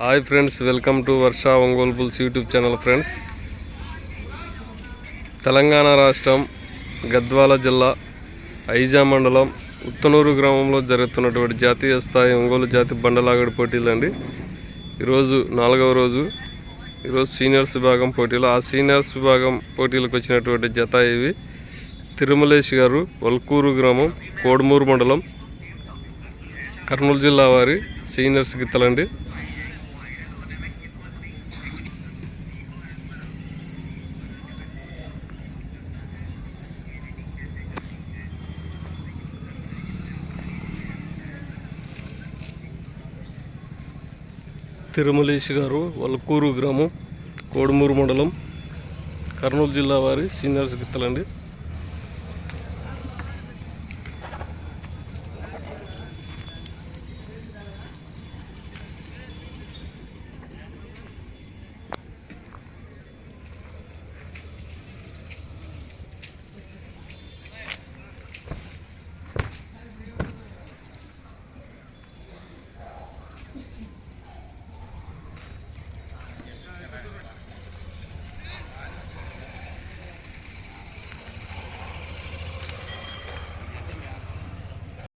Hi friends welcome to Varsha Ongole bulls YouTube channel friends. Telangana రాష్ట్రం గద్వాల జిల్లా ఐజా మండలం ఉత్తనూరు గ్రామంలో జరుగుతున్నటువంటి జాతీయ స్థాయి ఒంగోలు జాతి బండలాగడి పోటీలు అండి. ఈరోజు నాలుగవ రోజు. ఈరోజు సీనియర్స్ విభాగం పోటీలు. ఆ సీనియర్స్ విభాగం పోటీలకు వచ్చినటువంటి జత ఇవి. తిరుమలేష్ గారు వల్కూరు గ్రామం కోడుమూరు మండలం కర్నూలు జిల్లా వారి సీనియర్స్ గిత్తలండి. తిరుమలేష్ గారు వల్కూరు గ్రామం కోడుమూరు మండలం కర్నూలు జిల్లా వారి సీనియర్స్ గిత్తలండి.